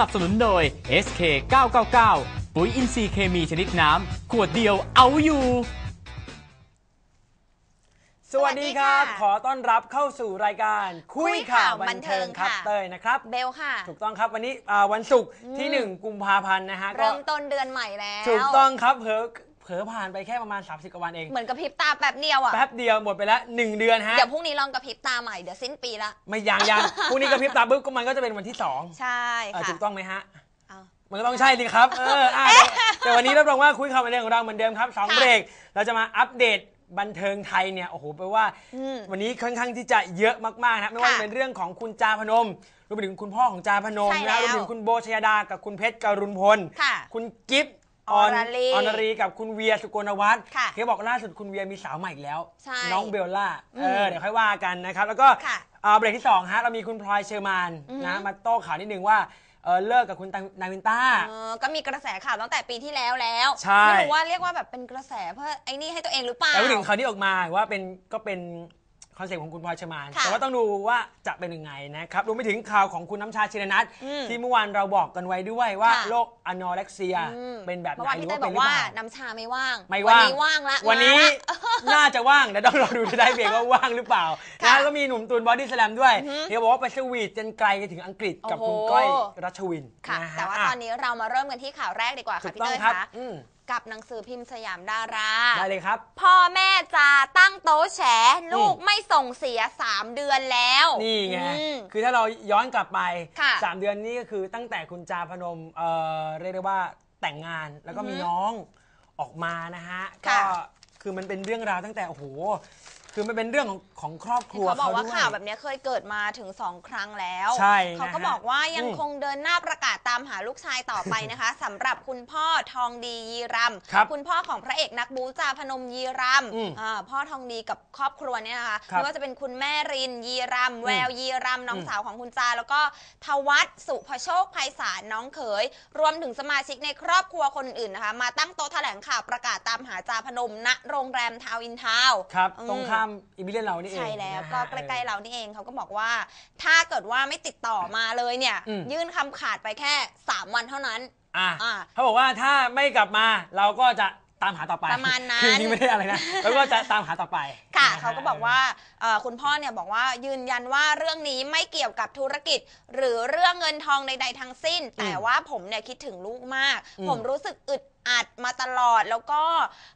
นับสนุนโดย SK 999 ปุ๋ยอินทรีย์เคมีชนิดน้ำ ขวดเดียวเอาอยู่ สวัสดีครับ สวัสดีค่ะขอต้อนรับเข้าสู่รายการคุยข่าวบันเทิงครับค่ะ เตยนะครับ เบลค่ะ ถูกต้องครับวันนี้อ่าวันศุกร์ที่ 1 กุมภาพันธ์นะฮะก็เริ่มต้นเดือนใหม่แล้ว ถูกต้องครับเผลอ เผลอผ่านไปแค่ประมาณ 30กว่าวันเอง เหมือนกับพริบตาแป๊บเดียวอะ แป๊บเดียวหมดไปแล้ว 1 เดือนฮะ เดี๋ยวพรุ่งนี้ลองกระพริบตาใหม่ เดี๋ยวสิ้นปีละ ไม่ยังยังพรุ่งนี้กระพริบตาปุ๊บก็มันก็จะเป็นวันที่2ใช่เอ่อค่ะถูกต้องไหมฮะ เอา มันก็ต้องใช่สิครับ เอออะแต่วันนี้รับรองว่าคุยข่าวบันเทิงของเราเหมือนเดิมครับสองค่ะเบรก เราจะมาอัปเดตบันเทิงไทยเนี่ย โอ้โหแปลว่า อืมวันนี้ค่อนข้างที่จะเยอะมากๆนะไม่ว่าค่ะจะเป็นเรื่องของคุณจาพนม รวมไปถึงคุณพ่อของจาพนมใช่นะแล้วรวมไปถึงคุณโบชยดา กับคุณเพชรกรุณพล ค่ะ คุณกิฟต์ อรรีออนรีกับคุณเวียสุโกนวัฒน์ค่ะเขาบอกล่าสุดคุณเวียมีสาวใหม่อีกแล้ว ใช่น้องเบลล่าอืเอมอเดี๋ยวค่อยว่ากันนะครับ แล้วก็ค่ะอ่าเบรกที่สองฮะ เรามีคุณพลอยเชอร์มานอือฮึ นะ มาโต้ข่าวนิดนึงว่าเออเลิกกับคุณตังนาวินต้า เออก็มีกระแสข่าวตั้งแต่ปีที่แล้วแล้ว ใช่ ไม่รู้ว่าเรียกว่าแบบเป็นกระแสเพื่อไอ้นี่ให้ตัวเองหรือเปล่า แต่พูดถึงข่าวนี้ออกมาว่าเป็นก็เป็น คอนเซ็ปต์ของคุณพลอยเชอร์มานค่ะแต่ว่าต้องดูว่าจะเป็นยังไงนะครับรวมไปถึงข่าวของคุณน้ำชาชินนัทอืมที่เมื่อวานเราบอกกันไว้ด้วยว่าค่ะ โรคอนอเร็กเซียอืมเป็นแบบเมื่ไหอนวานหรืพี่อเต้ว่าเป็นหรือบอกว่าเปล่า น้ำชาไม่ว่างไม่ว่างวันนี้ว่างละวันนี้มาละ น่าจะว่างแต่ต้องรอดูจะได้เบรกว่าว่างหรือเปล่าค่ะนะแล้วก็มีหนุ่มตูนบอดี้สแลมด้วยอือฮึเดี๋ยวบอกว่าไปสวีทจนไกลไปถึงอังกฤษกับโอ้โหคุณก้อยรัชวินค่ะ นะฮะแต่ว่าอะตอนนี้เรามาเริ่มกันที่ข่าวแรกดีกว่าถูค่ะกพี่ต้องเต้ยครับคะ อืม กับหนังสือพิมพ์สยามดารา ได้เลยครับ พ่อแม่จะตั้งโต๊ะแฉลูกไม่ส่งเสีย 3 เดือนแล้ว นี่ไง อืม คือถ้าเราย้อนกลับไป ค่ะสามเดือนนี้ก็คือตั้งแต่คุณจาพนมเอ่อเรียกได้ว่าแต่งงานแล้วก็มีอือฮึน้องออกมานะฮะ ก็ค่ะคือมันเป็นเรื่องราวตั้งแต่ โอ้โห คือมันเป็นเรื่องของของครอบครัวเขาบอกว่าด้วย ข่าวแบบนี้เคยเกิดมาถึง 2 ครั้งแล้วใช่นะฮะเขาก็บอกว่ายังอืมคงเดินหน้าประกาศตามหาลูกชายต่อไปนะคะ สำหรับคุณพ่อทองดียีรำครับณพ่อของพระเอกนักบูจาพนมยีรอืมำอ่าพ่อทองดีกับครอบครัวเนี่ยนะคะครับไม่ว่าจะเป็นคุณแม่รินยีรำแววยีรำน้องอืม สาวของคุณจา แล้วก็ทวัฒน์สุภโชคภัยสารน้องเขย รวมถึงสมาชิกในครอบครัวคนอื่นนะคะ มาตั้งโต๊ะแถลงข่าวประกาศตามหาจาพนมณโรงแรมทาวน์อินทาวน์ ครับอืมตรงข้ามอิมิเลียนเรานี่เองใช่แล้วนะฮะก็ใกล้ๆเรานี่เองเขาก็บอกว่า ถ้าเกิดว่าไม่ติดต่อมาเลยเนี่ยอืมยื่นคำขาดไปแค่ 3 วันเท่านั้นอะอ่าเขาบอกว่าถ้าไม่กลับมาเราก็จะตามหาต่อไปประมาณนั้นคือจริงๆไม่ได้อะไรนะแล้วก็จะตามหาต่อไปค่ะนฮเขาก็บอกว่าเอ่อคุณพ่อเนี่ยบอกว่ายืนยันว่าเรื่องนี้ไม่เกี่ยวกับธุรกิจ หรือเรื่องเงินทองใดๆทั้งสิ้น แต่ว่าผมเนี่ยคิดถึงลูกมากอืมผมรู้สึกอึด อัดมาตลอดแล้วก็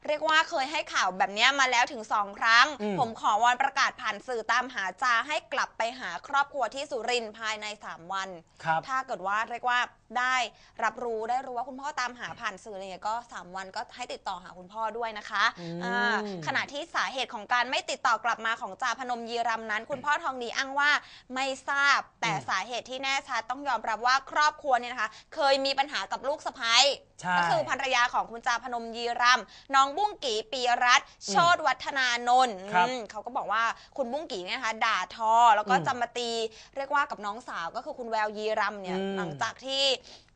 เรียกว่าเคยให้ข่าวแบบเนี้ยมาแล้วถึงสองครั้ง อืม ผมขอวอนประกาศผ่านสื่อตามหาจาให้กลับไปหาครอบครัวที่สุรินทร์ภายใน 3 วัน ครับ ถ้าเกิดว่าเรียกว่าได้รับรู้ได้รู้ว่าคุณพ่อตามหาผ่านสื่ออะไรเงี้ยก็ 3 วันก็ให้ติดต่อหาคุณพ่อด้วยนะคะอืมอ่าขณะที่สาเหตุของการไม่ติดต่อกลับมาของจาพนมยีรำนั้น คุณพ่อทองดีอ้างว่าไม่ทราบแต่อืมสาเหตุที่แน่ชัดต้องยอมรับว่าครอบครัวเนี่ยนะคะ เคยมีปัญหากับลูกสะใภ้ใช่ก็คือภรรยาของคุณจาพนมยีรำน้องบุ้งกีปียรัตน์โชตวัฒนานนท์ครับอืมเขาก็บอกว่าคุณบุ้งกีเนี่ยนะคะ ด่าทอแล้วก็อืมจะมาตี เรียกว่ากับน้องสาวก็คือคุณแววยีรำเนี่ยอืม หลังจากที่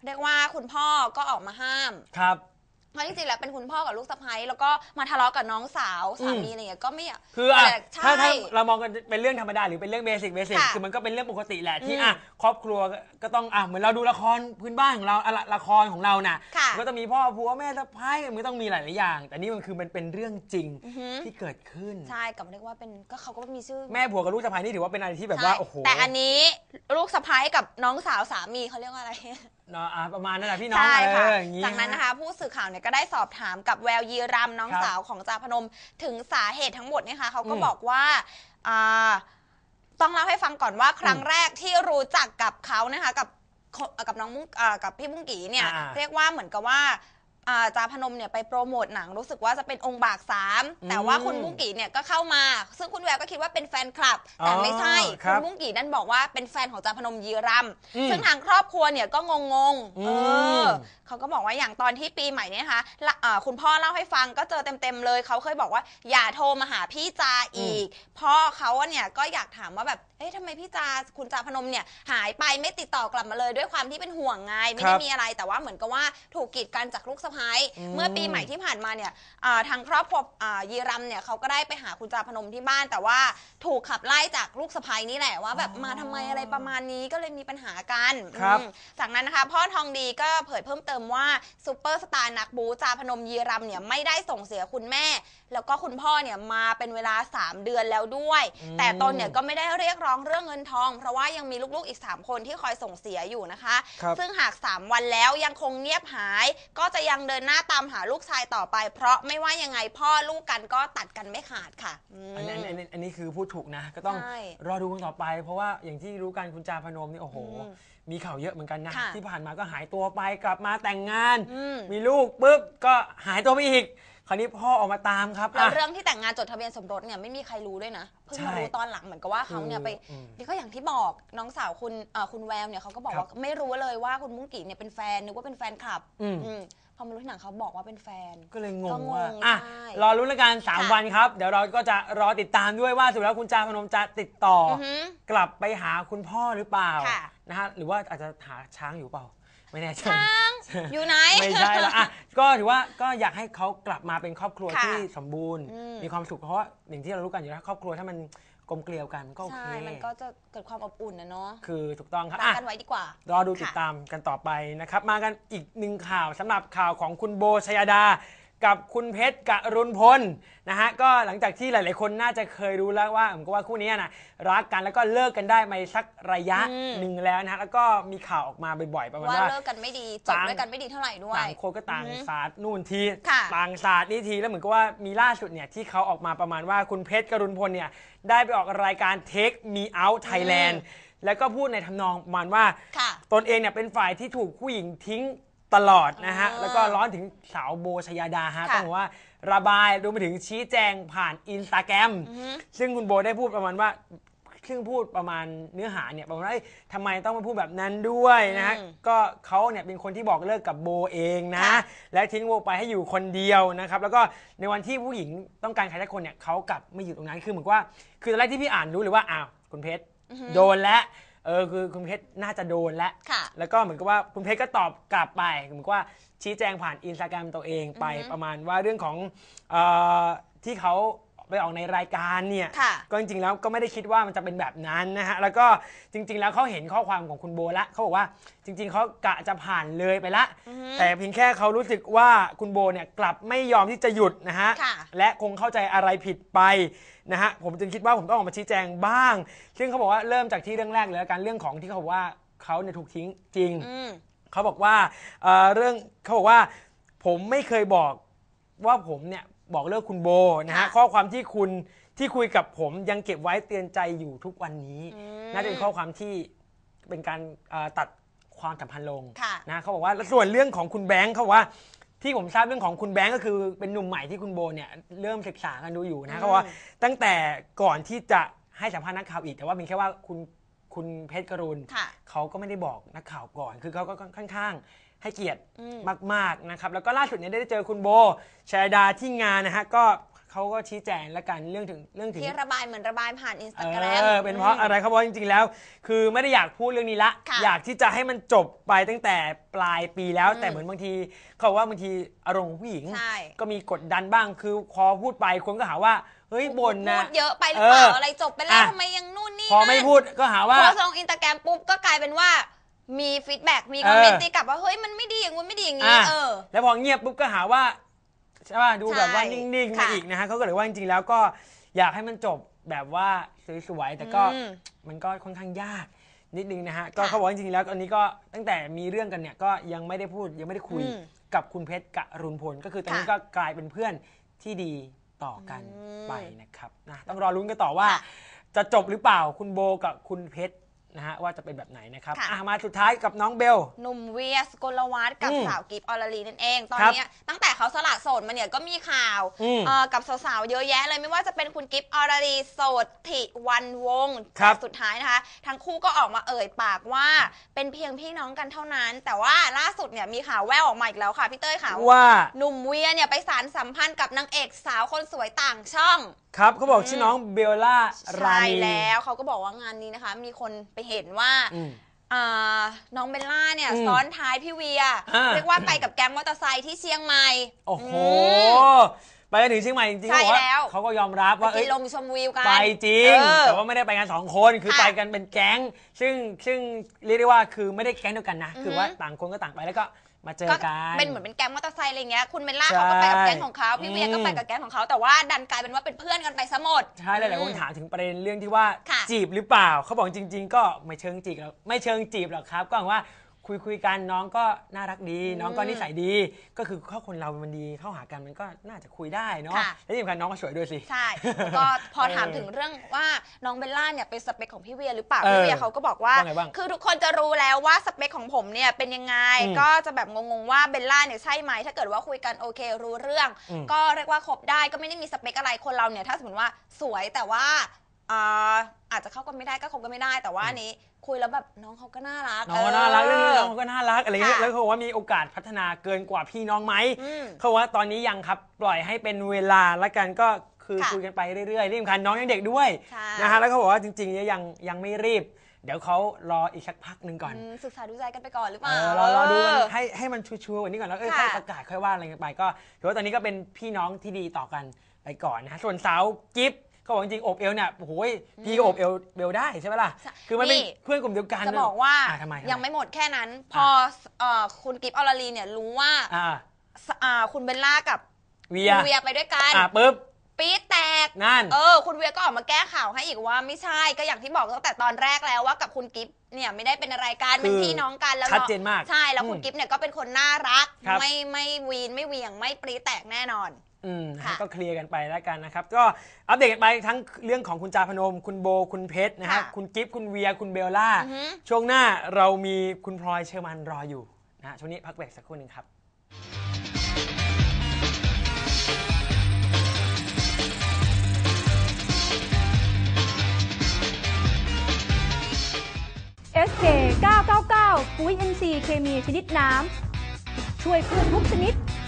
เรียกว่าคุณพ่อก็ออกมาห้าม ครับ เพราะจริงๆแล้วเป็นคุณพ่อกับลูกสะใภ้แล้วก็มาทะเลาะกับน้องสาวสามีอืมอะไรเงี้ยก็ไม่อยากคืออะแต่ใช่ถ้าถ้าเรามองกันเป็นเรื่องธรรมดาหรือเป็นเรื่องเบสิกเบสิกค่ะคือมันก็เป็นเรื่องปกติแหละที่อืมอะครอบครัวก็ก็ต้องอะเหมือนเราดูละครพื้นบ้านของเราอะละละครของเราน่ะค่ะมันก็จะมีพ่อผัวแม่สะพ้ายมันก็ต้องมีหลายๆอย่าง แต่นี่มันคือมันเป็นเรื่องจริงอือหือที่เกิดขึ้น ใช่กับเรียกว่าเป็นก็เขาก็มีชื่อแม่ผัวกับลูกสะพ้ายนี่ถือว่าเป็นอะไรที่แบบว่าใช่โอ้โหแต่อันนี้ลูกสะใภ้กับน้องสาวสามีเขาเรียกว่าอะไร เนาะอะประมาณนั้นแหละพี่น้องใช่เอค่ะออย่างงี้ จากนั้นนะคะ ผู้สื่อข่าวเนี่ยก็ได้สอบถามกับแววยีรำน้องครับสาวของจาพนมถึงสาเหตุทั้งหมดเนี่ยค่ะเขาก็อืมบอกว่าอ่า ต้องเล่าให้ฟังก่อนว่าครั้งอืมแรกที่รู้จักกับเขานะคะกับกับน้องมุ้งอ่ากับพี่บุ้งกีเนี่ย อ่า เรียกว่าเหมือนกับว่า อ่าจาพนมเนี่ยไปโปรโมทหนังรู้สึกว่าจะเป็นองค์บากสามอืมแต่ว่าคุณบุ้งกีเนี่ยก็เข้ามา ซึ่งคุณแววก็คิดว่าเป็นแฟนคลับ แต่ไม่ใช่อ๋อครัคุบณบุ้งกีนั่นบอกว่าเป็นแฟนของจาพนมยีรอืมำซึ่งทางครอบครัวเนี่ยก็งงๆอืเอมอเขาก็บอกว่าอย่างตอนที่ปีใหม่เนี่ยนะคะละอ่าคุณพ่อเล่าให้ฟังก็เจอเต็มๆเลยเขาเคยบอกว่าอย่าโทรมาหาพี่จาอีกพ่อเขาอะเนี่ยก็อยากถามว่าแบบเอ๊ะทำไมพี่จาคุณจาพนมเนี่ยหายไปไม่ติดต่อกลับมาเลยด้วยความที่เป็นห่วงไงไม่ครัได้บ มีอะไรแต่ว่าเหมือนกับว่าถูกกีดกันจากลูกสะใภพ้ยอืมเมื่อปีใหม่ที่ผ่านมาเนี่ยอ่าทางครอบครัวอ่ายีรัมเนี่ยเขาก็ได้ไปหาคุณจาพนมที่บ้าน แต่ว่าถูกขับไล่จากลูกสะใภ้นี่แหละว่าแบบมาทำไมอะไรประมาณนี้ก็เลยมีปัญหากันครับอืมจากนั้นนะคะพ่อทองดีก็เผยเพิ่มเติมว่าซูเปอร์สตาร์นักบูจาพนมยีรัมเนี่ยไม่ได้ส่งเสียคุณแม่ แล้วก็คุณพ่อเนี่ยมาเป็นเวลา 3 เดือนแล้วด้วย อืม แต่ตนเนี่ยก็ไม่ได้เรียกร้องเรื่องเงินทอง เพราะว่ายังมีลูกๆอีก 3 คนที่คอยส่งเสียอยู่นะคะ ครับ ซึ่งหาก 3 วันแล้วยังคงเงียบหาย ก็จะยังเดินหน้าตามหาลูกชายต่อไป เพราะไม่ว่ายังไงพ่อลูกกันก็ตัดกันไม่ขาดค่ะอืม อันนี้อันนี้อันนี้คือพูดถูกนะ ก็ต้องใช่รอดูกันต่อไป เพราะว่าอย่างที่รู้กันคุณจาพนมนี่โอ้โห อืมมีข่าวเยอะเหมือนกันนะ ค่ะที่ผ่านมาก็หายตัวไปกลับมาแต่งงาน อืม มีลูกปุ๊บก็หายตัวไปอีก คราวนี้พ่อออกมาตามครับแล้วอะ เรื่องที่แต่งงานจดทะเบียนสมรสเนี่ยไม่มีใครรู้ด้วยนะเพิ่งมาใช่รู้ตอนหลังเหมือนกับว่าเขาเนี่ยไปอืมนี่ก็อย่างที่บอกน้องสาวคุณเอ่อคุณแววเนี่ยเขาก็บอกครับว่าไม่รู้เลยว่าคุณมุ้งกีเนี่ยเป็นแฟนนึกว่าเป็นแฟนคลับอืม อืมพ อมารู้ทีหลังเขาบอกว่าเป็นแฟน ก็เลยงก็งงงว่าอะใช่รอรุ้นแล้วกัน3ค่ะวันครับ เดี๋ยวเราก็จะรอติดตามด้วยว่าสุดแล้วคุณจาพนมจะติดต่อออหือกลับไปหาคุณพ่อหรือเปล่าค่ะ นะฮะหรือว่าอาจจะหาช้างอยู่เปล่า ไม่แน่ใจ ช้างอยู่ไหน ไม่ใช่ละอะก็ถือว่าก็อยากให้เขากลับมาเป็นครอบครัวค่ะที่สมบูรณ์ อืมมีความสุขเพราะว่าอย่างที่เรารู้กันอยู่แล้วครอบครัวถ้ามัน กลมเกลียวกันก็โอเค ใช่ มันก็จะเกิดความอบอุ่นนะเนาะคือถูกต้องครับรักอะกันไว้ดีกว่า รอดูค่ะติดตามกันต่อไปนะครับ มากันอีกหนึ่งข่าวสำหรับข่าวของคุณโบชยดา กับคุณเพชรกรุณพลนะฮะก็หลังจากที่หลาย ๆ คนน่าจะเคยรู้แล้วว่าผมก็ว่าคู่นี้นะรักกันแล้วก็เลิกกันได้มาสักระยะอืม หนึ่งแล้วนะฮะแล้วก็มีข่าวออกมาบ่อย ๆ ประมาณว่าว่า เลิกกันไม่ดีจบต่าง ด้วยกันไม่ดีเท่าไหร่ด้วย ต่างคนก็ต่างอือหือศาสตร์นู่นทีค่ะต่างศาสตร์นี่ทีแล้วเหมือนกับว่ามีล่าสุดเนี่ยที่เขาออกมาประมาณว่าคุณเพชรกรุณพลเนี่ยได้ไปออกรายการ Take Me Out Thailand แล้วก็พูดในทำนองประมาณว่า ค่ะ ตนเองเนี่ยเป็นฝ่ายที่ถูกผู้หญิงทิ้ง ตลอดนะฮะอ่าแล้วก็ร้อนถึงสาวโบชยาดาฮะ ค่ะต้องบอกว่าระบายรวมไปถึงชี้แจงผ่านอินสตาแกรมอือฮึซึ่งคุณโบได้พูดประมาณว่าซึ่งพูดประมาณเนื้อหาเนี่ยประมาณว่าเอ้ยทำไมต้องมาพูดแบบนั้นด้วยนะฮะ อืมก็เขาเนี่ยเป็นคนที่บอกเลิกกับโบเองนะ ค่ะและทิ้งโบไปให้อยู่คนเดียวนะครับ แล้วก็ในวันที่ผู้หญิงต้องการใครสักคนเนี่ยเขากลับไม่อยู่ตรงนั้นคือเหมือนกับว่า คือตอนแรกที่พี่อ่านรู้เลยว่าอ้าวคุณเพชรอือฮึโดนแล้ว เออคือคุณเพชรน่าจะโดนแล้วค่ะ แล้วก็เหมือนกับว่าคุณเพชรก็ตอบกลับไปเหมือนกับว่าชี้แจงผ่านอินสตาแกรมตัวเองไปอือฮึ ประมาณว่าเรื่องของเออที่เขา ไปออกในรายการเนี่ยค่ะก็จริงๆแล้วก็ไม่ได้คิดว่ามันจะเป็นแบบนั้นนะฮะแล้วก็จริง ๆ แล้วเขาเห็นข้อความของคุณโบละเขาบอกว่าจริง ๆเขากะจะผ่านเลยไปละอือฮึแต่เพียงแค่เขารู้สึกว่าคุณโบเนี่ยกลับไม่ยอมที่จะหยุดนะฮะค่ะและคงเข้าใจอะไรผิดไปนะฮะผมจึงคิดว่าผมต้องออกมาชี้แจงบ้าง ซึ่งเขาบอกว่าเริ่มจากที่เรื่องแรกเลยแล้วกันเรื่องของที่เขาบอกว่าเขาเนี่ยถูกทิ้งจริงอืมเขาบอกว่าเอ่อเรื่องเขาบอกว่าผมไม่เคยบอกว่าผมเนี่ย บอกเลิกคุณโบนะฮะค่ะข้อความที่คุณที่คุยกับผมยังเก็บไว้เตือนใจอยู่ทุกวันนี้อืมน่าจะเป็นข้อความที่เป็นการเอ่อตัดความสัมพันธ์ลงค่ะ นะเขาบอกว่าแล้วส่วนเรื่องของคุณแบงค์เขาบอกว่า ที่ผมทราบเรื่องของคุณแบงค์ก็คือเป็นหนุ่มใหม่ที่คุณโบเนี่ยเริ่มศึกษากันดูอยู่นะเขาบอกว่าตั้งแต่ก่อนที่จะให้สัมภาษณ์นักข่าวอีกแต่ว่าเป็นแค่ว่าคุณคุณเพชรกรุณ ค่ะ เขาก็ไม่ได้บอกนักข่าวก่อน คือเขาก็ค่อนข้าง ให้เกียรติอืมมากๆนะครับแล้วก็ล่าสุดเนี่ยได้เจอคุณโบชยดาที่งานนะฮะก็เขาก็ชี้แจงและกันเรื่องถึงเรื่องถึงที่ระบายเหมือนระบายผ่านอินสเอตาแกรมอเป็นเพราะอะไรเขาบอกว่าจริงๆแล้ว คือไม่ได้อยากพูดเรื่องนี้ละค่ะอยากที่จะให้มันจบไปตั้งแต่ปลายปีแล้วอืมแต่เหมือนบางทีเขาบอกว่าบางทีอารมณ์ของผู้หญิงใช่ก็มีกดดันบ้างคือพอพูดไปคนก็หาว่าเฮ้ยบ่นนะพูดเยอะไปหรือเปล่าเออออะไรจบไปแล้วอะทำไมยังนู่นนี่พอไม่นั่นพูดก็หาว่าโพสต์ลงอินสตาแกรมปุ๊บก็กลายเป็นว่า มีฟีดแบ็กมีคอมเมนเอต์อตีกลับว่าเฮ้ยมันไม่ดีอย่างงู้นไม่ดีอย่างนี้อะเออ แล้วพอเงียบปุ๊บก็หาว่าใช่ป่ะดูแบบว่าใช่นิ่งๆมาค่ะอีกนะฮะเขาก็เลยว่าจริงๆแล้วก็อยากให้มันจบแบบว่าสวยๆแต่ก็อืมมันก็ค่อนข้างยากนิดนึงนะฮะก็ค่ะเขาบอกว่าจริงๆแล้วอันนี้ก็ตั้งแต่มีเรื่องกันเนี่ยก็ยังไม่ได้พูดยังไม่ได้คุยอืมกับคุณเพชรกรุณพลก็คือตอนนี้ค่ะก็กลายเป็นเพื่อนที่ดีต่อกันอืมไปนะครับนะต้องรอลุ้นกันต่อว่าค่ะจะจบหรือเปล่าคุณโบกับคุณเพชร นะฮะว่าจะเป็นแบบไหนนะครับค่ะ อะมาสุดท้ายกับน้องเบล หนุ่มเวียสกลวัฒน์กับอืมสาวกิฟออลลีนั่นเอง ตอนครับเนี้ยตั้งแต่เขาสละโสดมาเนี่ยก็มีข่าวอืมเอ่อกับสาวๆเยอะแยะเลยไม่ว่าจะเป็นคุณกิฟออลลีโสดถิวันวงศ์ครับแต่สุดท้ายนะคะ ทั้งคู่ก็ออกมาเอ่ยปากว่าเป็นเพียงพี่น้องกันเท่านั้น แต่ว่าล่าสุดเนี่ยมีข่าวแว่วออกมาอีกแล้วค่ะพี่เต้ยค่ะว่า หนุ่มเวียเนี่ยไปสารสัมพันธ์กับนางเอกสาวคนสวยต่างช่อง ครับเขาบอกชื่อน้องเบลล่าราใช่นี แล้วเขาก็บอกว่างานนี้นะคะ มีคนไปเห็นว่าอืมอ่าน้องเบลล่าเนี่ยอืมซ้อนท้ายพี่เวีย อ่า เรียกว่าไปกับแก๊งมอเตอร์ไซค์ที่เชียงใหม่ โอ้โหมไปกันถึงเชียงใหม่จริงๆใช่เขาบอกว่าแล้ว เขาก็ยอมรับไปว่ากิเอ้นยลมชมวิวกันไปจริง เออ แต่ว่าไม่ได้ไปกันสองคนคือค่ะไปกันเป็นแก๊ง ซึ่งซึ่งเรียกได้ว่าคือไม่ได้แก๊งเดียวกันนะอือฮึคือว่าต่างคนก็ต่างไปแล้วก็ มาเจอก็กันเป็นเหมือนเป็นแก๊งมอเตอร์ไซค์อะไรเงี้ยคุณเบลล่าใช่เขาก็ไปกับแก๊งของเขาพี่เวียก็อืมไปกับแก๊งของเขาแต่ว่าดันกลายเป็นว่าเป็นเพื่อนกันไปซะหมดใช่หลายๆคนถามถึงประเด็นเรื่องที่ว่าค่ะจีบหรือเปล่าเขาบอกจริง ๆ ก็ไม่เชิงจีบหรอกไม่เชิงจีบหรอกครับ ก็ว่า คุยคุยๆกันน้องก็น่ารักดี น้องก็นิสัยดี ก็คือข้อคนเรามันดีเข้าหากันมันก็น่าจะคุยได้เนาะค่ะ และที่สำคัญน้องก็สวยด้วยสิ ใช่แล้วก็พอเออถามถึงเรื่องว่าน้องเบลล่าเนี่ยเป็นสเปคของพี่เวียหรือเปล่า เออพี่เวียเขาก็บอกว่า ว่าไงบ้างคือทุกคนจะรู้แล้วว่าสเปคของผมเนี่ยเป็นยังไง อืมก็จะแบบงงๆว่าเบลล่าเนี่ยใช่ไหมถ้าเกิดว่าคุยกันโอเครู้เรื่อง อืมก็เรียกว่าคบได้ก็ไม่ได้มีสเปคอะไรคนเราเนี่ยถ้าสมมติว่าสวยแต่ว่า อ่าอาจจะเข้ากันไม่ได้ก็คบกันไม่ได้ แต่ว่าอันนี้คุยแล้วแบบน้องเขาก็น่ารักน้องก็น่ารักเรื่องนี้น้องเออก็น่ารักอะไรเงี้ยค่ะแล้วเขาบอกว่ามีโอกาสพัฒนาเกินกว่าพี่น้องไหมอืมเขาบอกว่าตอนนี้ยังครับปล่อยให้เป็นเวลาละกันก็คือค่ะคุยกันไปเรื่อยๆที่สำคัญน้องยังเด็กด้วยใช่นะฮะแล้วเขาบอกว่าจริงๆเนี่ยยังยังไม่รีบ เดี๋ยวเขารออีกสักพักหนึ่งก่อนอืมศึกษาดูใจกันไปก่อนหรือเปเอล่าอรอรอดูมันเออให้ให้มันชัวร์ๆกว่านี้ก่อนแล้วเออค่ะค่อยประกาศค่อยว่าอะไรกันไปก็ถือว่าตอนนี้ก็เป็นพี่น้องที่ดีต่อกันไปก่อนนะฮะส่วนสาวกิฟ เขาบอกจริงๆโอบเอลเนี่ยโอ้โหพี่ก็โอบเอลเบลได้ใช่ไหมล่ะใช่คือมันเป็นนี่ เพื่อนกลุ่มเดียวกันจะบอกว่าอะทำไมทำยังไม่หมดแค่นั้น พอเอ่อคุณกิฟต์ออลลีเนี่ยรู้ว่าอ่าสอ่าคุณเบลล่ากับเวีคุยณเวียไปด้วยกัน อะปุ๊บปี๊ดแตก นั่น เออ คุณเวียก็ออกมาแก้ข่าวให้อีกว่าไม่ใช่ก็อย่างที่บอกตั้งแต่ตอนแรกแล้วว่ากับคุณกิฟต์เนี่ยไม่ได้เป็นอะไรกันเป็นคือพี่น้องกันแล้วชัดเจนมากใช่แล้วอืมคุณกิฟต์เนี่ยก็เป็นคนน่ารัก ครับ ไม่ไม่วีนไม่เหวียงไม่ปรี๊ดแตกแน่นอน อืมนะฮะค่ะ ก็เคลียร์กันไปแล้วกันนะครับ ก็อัปเดตกันไปทั้งเรื่องของคุณจาพนม คุณโบคุณเพชรนะฮะค่ะคุณกิฟต์คุณเวียคุณเบลล่า อือฮึช่วงหน้าเรามีคุณพลอยเชอร์มันรออยู่นะฮะช่วงนี้พักเบรกสักครู่หนึ่งครับ SK 999 ปุ๋ย NC เคมีชนิดน้ำ ช่วยพืชทุกชนิด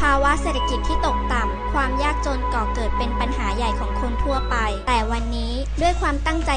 ภาวะเศรษฐกิจที่ตกต่ำ ความยากจนก่อเกิดเป็นปัญหาใหญ่ของคนทั่วไป แต่วันนี้ด้วยความตั้งใจ